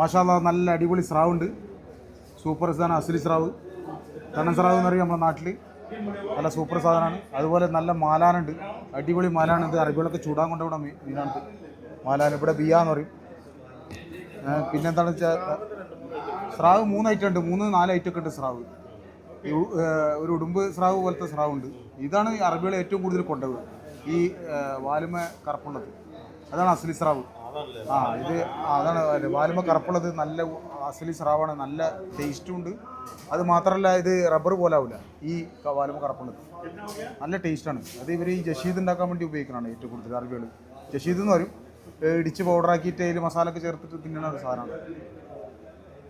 മാഷാല്ല നല്ല അടിപൊളി സ്രാവുണ്ട്. സൂപ്പർ സാധനം അസലി സ്രാവ്. കണ്ണൻ സ്രാവ് എന്ന് പറയും നമ്മുടെ നാട്ടിൽ നല്ല സൂപ്പർ സാധനമാണ്. അതുപോലെ നല്ല മാലാനുണ്ട്. അടിപൊളി മാലാണ് ഇത്. അറബികളൊക്കെ ചൂടാൻ മീ മീനാണ് മാലാൻ ഇവിടെ ബിയ എന്ന് പറയും. പിന്നെന്താണെന്ന് വെച്ചാൽ സ്രാവ് മൂന്ന് ഐറ്റം ഉണ്ട്. മൂന്ന് നാല് ഐറ്റം ഒക്കെ ഉണ്ട് സ്രാവ്. ഒരു ഉടുമ്പ് സ്രാവ് പോലത്തെ സ്രാവ് ഉണ്ട് ഇതാണ് അറബികൾ ഏറ്റവും കൂടുതൽ കൊണ്ടുപോകുക ഈ വാലുമ കറുപ്പുള്ളത്. അതാണ് അസലി സ്രാവ്. ആ ഇത് അതാണ് വാലുമ കറുപ്പുള്ളത് നല്ല അസലി സ്രാവാണ് നല്ല ടേസ്റ്റും ഉണ്ട്. അത് മാത്രമല്ല ഇത് റബ്ബർ പോലെ ആവില്ല ഈ വാലുമ കറുപ്പുള്ളത്. നല്ല ടേസ്റ്റാണ് അത് ഇവർ ഈ ജഷീദ് ഉണ്ടാക്കാൻ വേണ്ടി ഉപയോഗിക്കുന്നതാണ് ഏറ്റവും കൂടുതൽ അറബികൾ ജഷീദ് എന്ന് പറയും ഇടിച്ച് പൗഡറാക്കിയിട്ട് അതിൽ മസാല ഒക്കെ ചേർത്തിട്ട് തിന്നണ ഒരു സാധനമാണ്.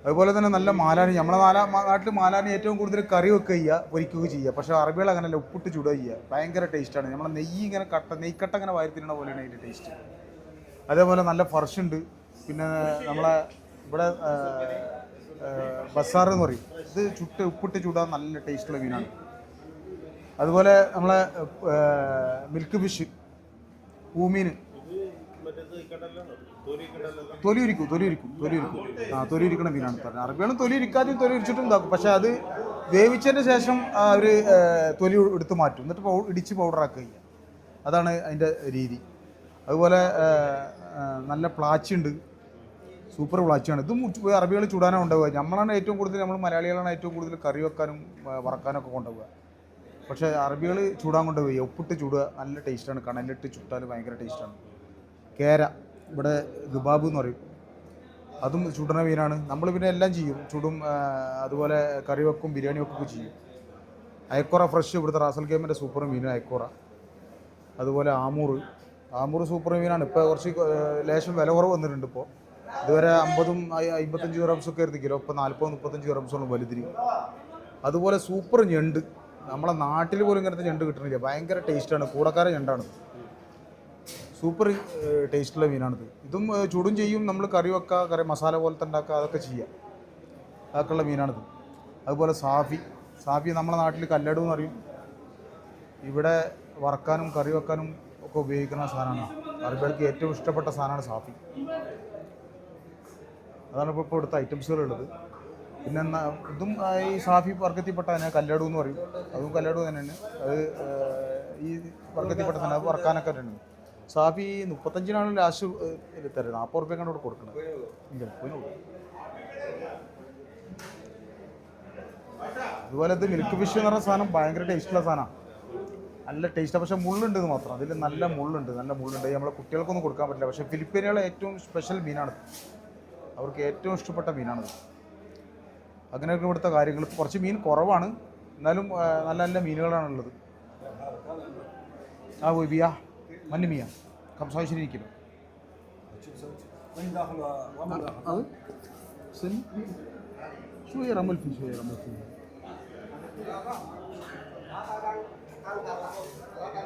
അതുപോലെ തന്നെ നല്ല മാലാനി. നമ്മളെ നാലാ നാട്ടിൽ മാലാനി ഏറ്റവും കൂടുതൽ കറി വെക്കുക ചെയ്യുക പൊരിക്കുക ചെയ്യുക. പക്ഷേ അറബികൾ അങ്ങനെയല്ല ഉപ്പിട്ട് ചുടുക ചെയ്യുക. ഭയങ്കര ടേസ്റ്റാണ് നമ്മളെ നെയ്യ് ഇങ്ങനെ കട്ട നെയ്ക്കട്ട ഇങ്ങനെ വാരി തിന്നണ പോലെയാണ് അതിന്റെ ടേസ്റ്റ് അതേപോലെ നല്ല ഫർഷ് ഉണ്ട്. പിന്നെ നമ്മളെ ഇവിടെ ബസാർ എന്ന് പറയും. ഇത് ചുട്ട് ഉപ്പിട്ട് ചൂടാൻ നല്ല ടേസ്റ്റുള്ള മീനാണ്. അതുപോലെ നമ്മളെ മിൽക്ക് ഫിഷ് പൂമീൻ തൊലി ഉരിക്കും തൊലി ഉരിക്കും തൊലി ഉരിക്കും. ആ തൊലി ഉരിക്കണ മീനാണ് പറഞ്ഞത്. അറബികളും തൊലി ഉരിക്കാതെയും തൊലി ഉരിച്ചിട്ടും ഉണ്ടാക്കും പക്ഷെ അത് വേവിച്ചതിന് ശേഷം അവർ തൊലി എടുത്ത് മാറ്റും. എന്നിട്ട് ഇടിച്ച് പൗഡറാക്കുക അതാണ് അതിന്റെ രീതി. അതുപോലെ നല്ല പ്ലാച്ച് ഉണ്ട് സൂപ്പർ പ്ലാച്ചാണ് ഇതും അറബികൾ ചൂടാനാണ് ഉണ്ടാവുക നമ്മളാണ് ഏറ്റവും കൂടുതൽ നമ്മൾ മലയാളികളാണ് ഏറ്റവും കൂടുതൽ കറി വെക്കാനും വറക്കാനൊക്കെ കൊണ്ടുപോകുക പക്ഷേ അറബികൾ ചൂടാൻ കൊണ്ടുപോയി. ഉപ്പിട്ട് ചൂടുക നല്ല ടേസ്റ്റാണ്. കണലിട്ട് ചുട്ടാൽ ഭയങ്കര ടേസ്റ്റാണ്. കേര ഇവിടെ ഗുബാബ് എന്ന് പറയും. അതും ചുടണ മീനാണ്. നമ്മൾ പിന്നെ എല്ലാം ചെയ്യും. ചുടും അതുപോലെ കറി വെക്കും ബിരിയാണി വെക്കും ചെയ്യും. അയക്കോറ ഫ്രഷ് ഇവിടുത്തെ റാസൽ ഗെയിമിന്റെ സൂപ്പർ മീൻ അയക്കോറ. അതുപോലെ ആമൂർ. ആമൂർ സൂപ്പർ മീനാണ്. ഇപ്പോൾ കുറച്ച് ലേശം വില കുറവ് വന്നിട്ടുണ്ട് ഇപ്പോൾ ഇതുവരെ അമ്പതും അമ്പത്തഞ്ച് ഗ്രാംസ് ഒക്കെ ആയിരുന്നു കിലോ. ഇപ്പോൾ നാൽപ്പത് മുപ്പത്തഞ്ച് ഗ്രാംസോളം വലുതിരി അതുപോലെ സൂപ്പർ ഞണ്ട്. നമ്മളെ നാട്ടിൽ പോലും ഇങ്ങനത്തെ ഞണ്ട് കിട്ടണില്ല. ഭയങ്കര ടേസ്റ്റാണ് കൂടക്കാരൻ ഞണ്ടാണ്. സൂപ്പർ ടേസ്റ്റുള്ള മീനാണിത്. ഇതും ചൂടും ചെയ്യും. നമ്മൾ കറി വെക്കുക കറി മസാല പോലത്തെ ഉണ്ടാക്കുക അതൊക്കെ ചെയ്യാം. അതൊക്കെയുള്ള മീനാണിത്. അതുപോലെ സാഫി. സാഫി നമ്മളെ നാട്ടിൽ കല്ലടു എന്ന് ഇവിടെ വറക്കാനും കറി വെക്കാനും ഒക്കെ ഉപയോഗിക്കുന്ന സാധനമാണ്. അറബികൾക്ക് ഏറ്റവും ഇഷ്ടപ്പെട്ട സാധനമാണ് സാഫി. അതാണ് ഇപ്പോൾ ഇപ്പോൾ ഇവിടുത്തെ ഐറ്റംസുകളുള്ളത്. പിന്നെ ഇതും ഈ സാഫി വർഗത്തിൽപ്പെട്ട തന്നെ കല്ലടു എന്ന് പറയും. അതും കല്ലടു തന്നെയാണ്. അത് ഈ വർഗത്തിൽപ്പെട്ട സാധനം അത് വറക്കാനൊക്കെ തന്നെ സാഫി മുപ്പത്തഞ്ചിനാണ് ലാസ്റ്റ് തരുന്നത്. നാൽപ്പത് റുപ്യ കണ്ടോട് കൊടുക്കണം കൊടുക്കുന്നത് അതുപോലെ ഇത് മിൽക്ക് ഫിഷ് എന്ന് പറഞ്ഞ സാധനം ഭയങ്കര ടേസ്റ്റുള്ള സാധനമാണ്. നല്ല ടേസ്റ്റാണ് പക്ഷേ മുള്ളുണ്ട് എന്ന് മാത്രം അതിൽ നല്ല മുള്ളുണ്ട് നല്ല മുള്ളുണ്ട് ഇത് നമ്മളെ കുട്ടികൾക്കൊന്നും കൊടുക്കാൻ പറ്റില്ല പക്ഷേ ഫിലിപ്പീനുകളെ ഏറ്റവും സ്പെഷ്യൽ മീനാണ് അവർക്ക് ഏറ്റവും ഇഷ്ടപ്പെട്ട മീനാണിത് അങ്ങനെയൊക്കെ ഇവിടുത്തെ കാര്യങ്ങൾ കുറച്ച് മീൻ കുറവാണ് എന്നാലും ആ, നല്ല നല്ല മീനുകളാണുള്ളത് ആ പോയി ബിയ മഞ്ഞ മിയ കംസാവശ്യം وين داخل وما داخل അത് سن شوية رمل فيه شوية رمل فيه কালকাতা